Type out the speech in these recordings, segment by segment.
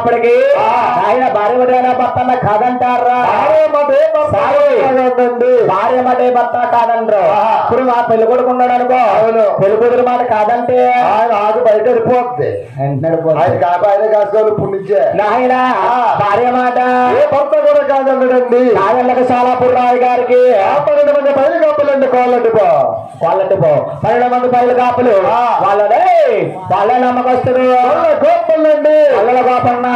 అన్నప్పటికీ ఆయన భార్య మటైనా భర్త కాదంటారా? భార్య మటే భర్త కాదంటారు ఇప్పుడు మా పెళ్ళి కొడుకు ఉన్నాడు అనుకో. పెళ్ళి కూతురు మాట కాదంటే? ఆయన ఆకు బయట వెళ్ళిపోద్ది. ఆయన కాప ఆయన కాసుకోవాలి పుణ్యించే నాయన భార్య మాట. భర్త కూడా కాదండి కాదళ్ళకి చాలా పుర్రాయి గారికి. పన్నెండు మంది పైన కప్పలండి కోళ్ళండి పో. వాళ్ళంటే పో. పన్నెండు మంది పైలు కాపులు. వాళ్ళనే వాళ్ళ నమ్మకస్తుడు గోపలండి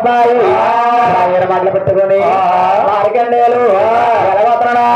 అబ్బాయి. మాటలు పెట్టుకుని మార్గండేలు వెళ్ళబోతున్నాడా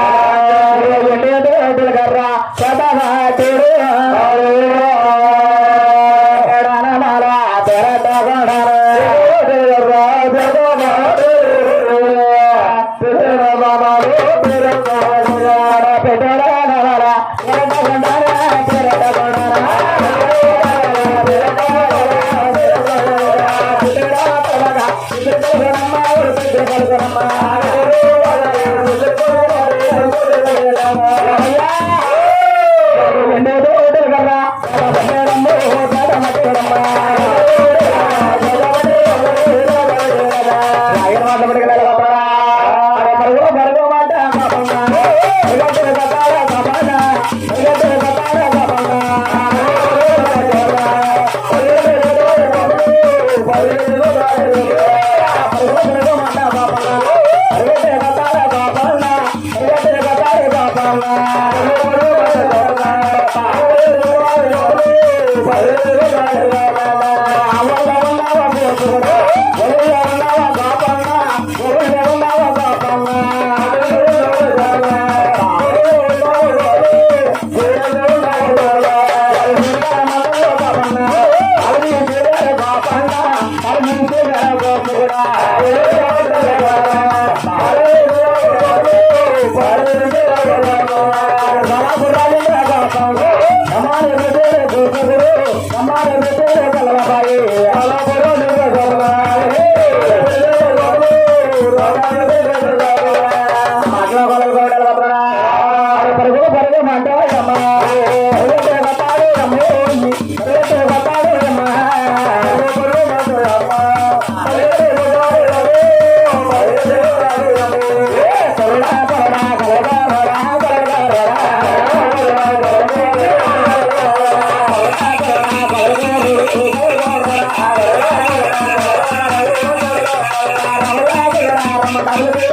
కర్ర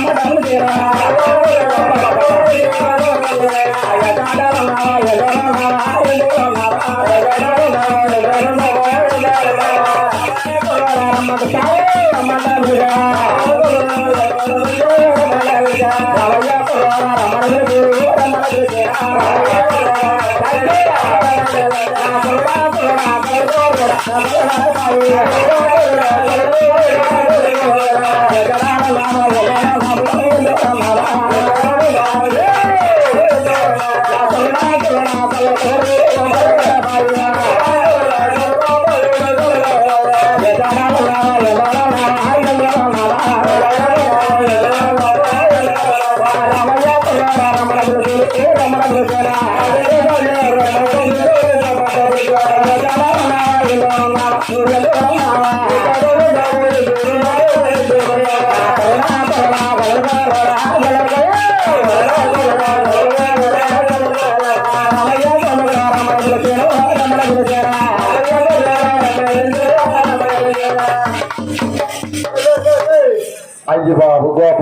సదాటేడు ఎడనమాల అయ్యి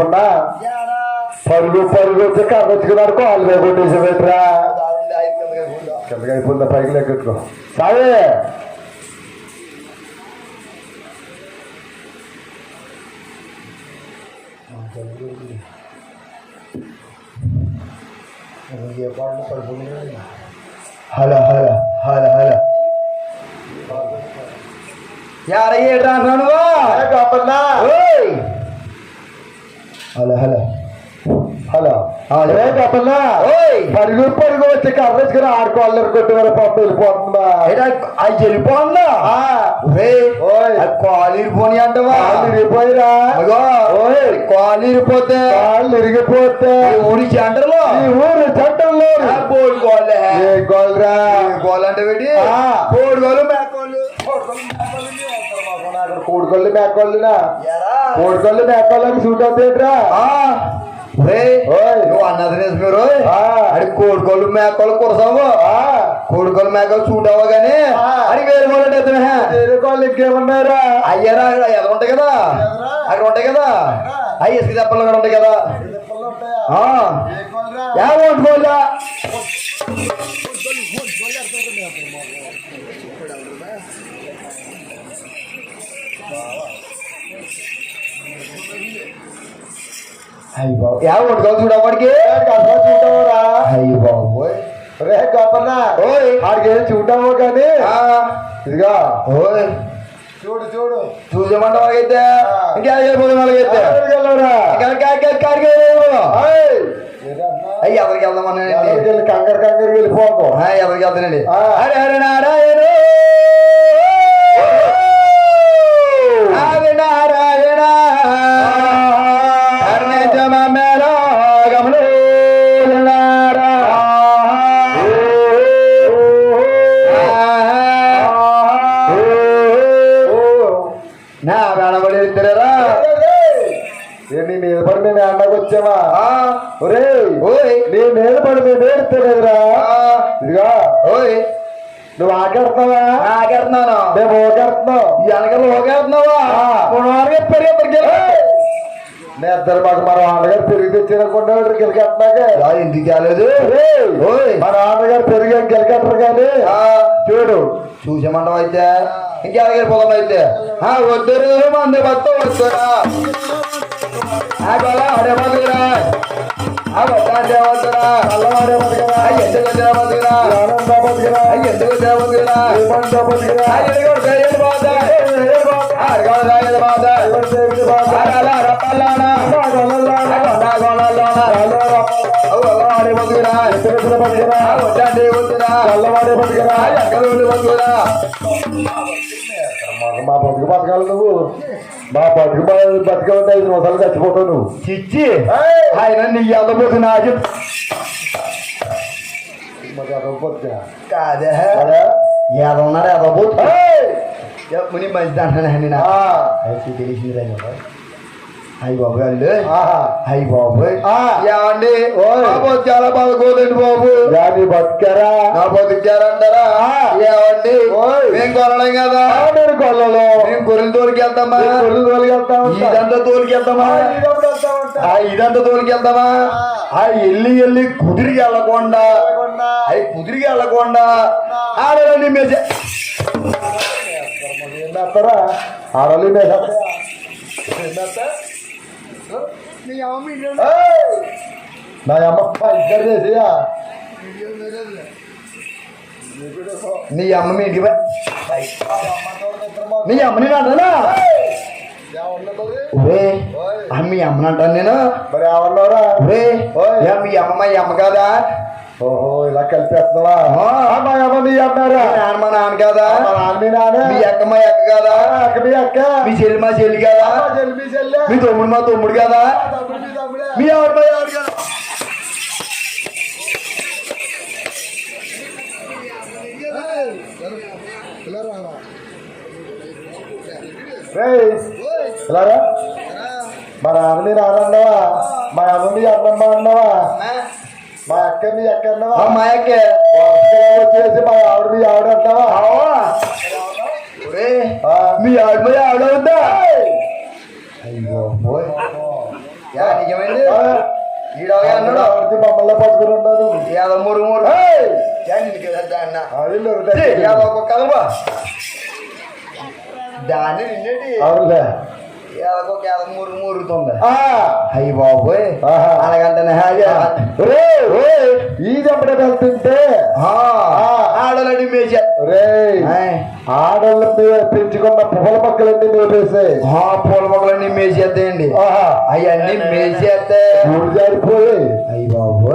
బాబు గోపన్న పరుగు పరుగు వచ్చి కర్రొచ్చుకున్నాడు కాలు మీద కొట్టేసి పెట్టరా కిందకి అయిపోయిందా పైకి లెక్కట్టుకో సాగే హలో హలో హలో హలో యార ఏడ్రా నువ్వు గోపన్న హలో హలో. హలో. అదే ఓయ్. పరుగు పరుగు వచ్చి కర్రొచ్చుకుని ఆడుకోవాలి కొట్టుకుని పాప వెళ్ళిపోతుందా అది చెల్లిపోందా ఓయ్. కాలు ఇరిపోని అంటవా? ఇరిగిపోయిరా. కాలు ఇరిపోతే కాళ్ళు ఇరిగిపోతే? ఊరి సెంటర్లో ఊరు బోర్డు గోళ్ళే ఏ గోల్రా గోల్ అంటే పెట్టి ఆ. బోర్డు కోడికొల్లు మేకోళ్ళునా ఎరా కోడికొల్లు మేకోళ్ళకి సూట్ ఓయ్. నువ్వు అన్నది నిజమేరు. అది కోడికోళ్ళు మేకలు కురసావు? కోడికోళ్ళు మేకలు చూడవు గానీ ఆ. అది వేరే వాళ్ళు ఎత్తున. కోళ్ళు ఇంకేమన్నారా అయ్యారా అక్కడ ఎదురు ఉంటాయి కదా? అక్కడ ఉంటాయి కదా? అయ్యి ఇసుక తెప్పలు కూడా ఉంటాయి కదా? ఆ. యా అయ్యి బాబు. యా ఒట్టుకోవాలి చూడవాడికి అసలు చూడవరా. అయ్యి బాబోయ్. రే గొప్పనా ఓయ్. ఆడికి ఏం చూడవు కానీ ఇదిగా. ఓయ్. చూడు చూడు. చూసేమంట వాళ్ళకైతే ఇంకా వెళ్ళిపోదాం వాళ్ళకైతే! అయ్యి ఎవరికి వెళ్దామని ఎక్కడికి వెళ్ళి కంగారు కంగారు వెళ్ళిపోకు ఎవరికి వెళ్తానండి. హరి హరి నారాయణ! ఆగడుతున్నావా ఆగడుతున్నాను రేపు ఓగడుతున్నావు వెనకలు ఓగడుతున్నావా పునవారిగా పెరిగి నేను ఇద్దరు మాకు మన ఆన్నగారు పెరిగి తెచ్చినకుండా గెలికెట్టినాక ఇంటికి కాలేదు మన ఆన్నగారు పెరిగి గెలికెట్టరు కానీ చూడు చూసామంటాం అయితే ఇంకెలాగే పొలం అయితే వద్దరు మంది భర్త వస్తారా ఆడే బతుకురా ఆ బట్ట ఆడే వద్దరా అల్లం ఆడే బతుకరా ఎట్టు మా బతుకు బతకాలి నువ్వు. మా బతుకు బతికే ఉంటే ఐదు నిమిషాలు చచ్చిపోతావు నువ్వు. చిచ్చి. ఆయన నీ ఎల్లబోతు నాకు మాకు అదొక బతుకా. కాదే అదే? ఏదన్నాడు ఎదబోతు ఏయ్! ముని మంచిది అంటాను నేను ఆ, అయితే తెలిసింది అయ్యి బాబు ఆహా. అయ్యి బాబు. నా బతుకు చాలా బాగుకోదండి బాబు యా నీ బతికారా నా బతుకుచారంటారా ఆ. ఏమండి. మేము కొనలేం కదా నేను గొల్లలో మేము గొర్రెలు తోలికెళ్తామా గొర్రెలు తోలుకెళ్తా ఉంటా. ఇదంతా తోలికెళ్తామా ఇదంతా తోలికెళ్తామా ఆ ఎల్లి ఎల్లి కుదిరికి వెళ్ళకుండా అవి కుదిరికి వెళ్ళకుండా ఏం చేస్తారా ఆడలు మేసేస్తాయా? నా అమ్మ ఇద్దరు చేసియా నీ అమ్మ మీ ఇంటికి పో- నీ అమ్మని అంటానా ఒరే మీ అమ్మని అంటాను నేను మరి ఒరే. ఏ మీ అమ్మ మా అమ్మ కాదా ఓహో ఇలా కలిపేస్తున్నావా ఆ. ఆ, మా అమ్మ మీ అన్నారా మీ నాన్న మా నాన్న కాదా మా నాన్న మీ నాన్న మీ అక్క మా అక్క కాదా ఆ, అక్క మీ అక్క మీ చెల్లి మా చెల్లి కాదా మా చెల్లి మీ చెల్లె మీ తమ్ముడు మా తమ్ముడు కాదా తమ్ముడు మీ తమ్ముడే. మీ ఆవిడ మా ఆవిడ కాదా రేయ్, ఇలా రా. మా నాన్న మీ నాన్న అన్నవా మా అమ్మ మీ అమ్మమ్మ అన్నవా మా అక్క మీ అక్క అన్నవా మా అక్కే వచ్చేసి మా ఆవిడ మీ ఆవిడ అంటావా. మీ ఆవిడ మా ఆవిడ ఉందా అయ్యో నిజమైంది మమ్మల్ని పట్టుకుని ఉన్నాను యాద మూడు మూడు దాన్ని నిన్నేటి అవునులే యాదకొక యాద మూరు మూరుతుంది ఆ, అయ్యి బాబోయ్. ఆహా. అలాగంటే ఒరేయ్, ఒరేయ్, ఈ దెబ్బట వెళ్తుంటే ఆడలని మేచే రేయ్ ఆడళ్ళు పెంచుకున్న పువ్వుల పక్కలన్నీ మేపేసాయి పూల మొక్కలన్నీ మేసేద్దాయండి ఆహా అవన్నీ మేసేస్తే జారిపోయి. అయ్యి బాబోయ్.